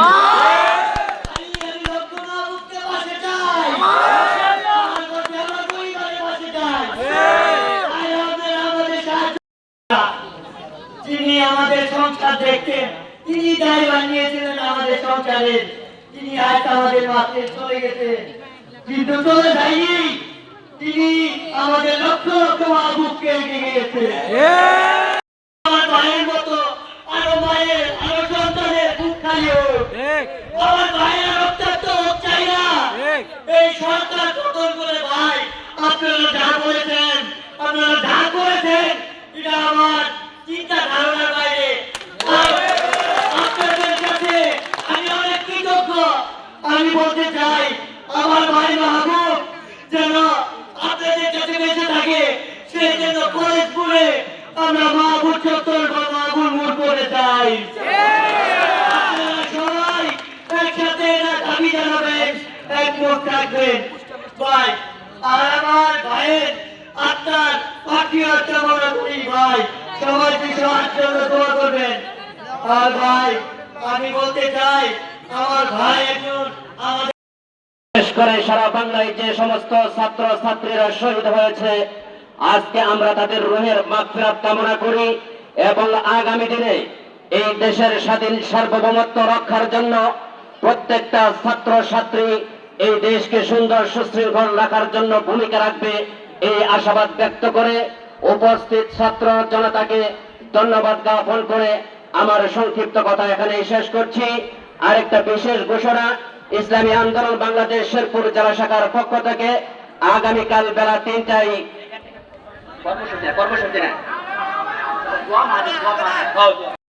তাই আমাদের সংসার দেখতেন, তিনি দায় বানিয়েছিলেন আমাদের সংসারের তিনি আজ আমাদের মাঠে চলে গেছেন। কিন্তু চলে যায়নি, তিনি আমাদের লক্ষ লক্ষ মাহবুবকে এগিয়ে গেছে আমার ভাইয়ের মতো আরও মায়ের আরও আমার ভাইয়ের রক্তাক্ত হোক চাই না। এই সরকার পতন করে ভাই আপনারা যা বলেছেন আপনারা যা করেছেন এটা আমার চিন্তা ধারণার বাইরে আপনাদের কাছে আমি অনেক কৃতজ্ঞ। আমি বলতে চাই আমার ভাই মাহবুব যেন আপনাদের কাছে বেঁচে থাকে সে যেন ফরিদপুরে আমরা মাহবুব চত্বর বা মাহবুব মোড় করে যাই। ভাই, আর আমার ভাইয়ের করি ভাই, সবাই জন্য দোয়া করবেন? আর ভাই, আমি বলতে চাই, আমার ভাই একজন আমাদের করে সারা বাংলায় যে সমস্ত ছাত্র ছাত্রীরা শহীদ হয়েছে, আজকে আমরা তাদের রোহের মাগফিরাত কামনা করি এবং আগামী দিনে এই দেশের স্বাধীন সার্বভৌমত্ব রক্ষার জন্য প্রত্যেকটা ছাত্র ছাত্রী এই দেশকে সুন্দর সুশৃঙ্খল রাখার জন্য ভূমিকা রাখবে এই আশাবাদ ব্যক্ত করে উপস্থিত ছাত্র জনতাকে ধন্যবাদ জ্ঞাপন করে আমার সংক্ষিপ্ত কথা এখানে শেষ করছি। আরেকটা বিশেষ ঘোষণা ইসলামী আন্দোলন বাংলাদেশ শেরপুর জেলা শাখার পক্ষ থেকে আগামীকাল বেলা তিনটায় কর্মসূচি কর্মসূচি না।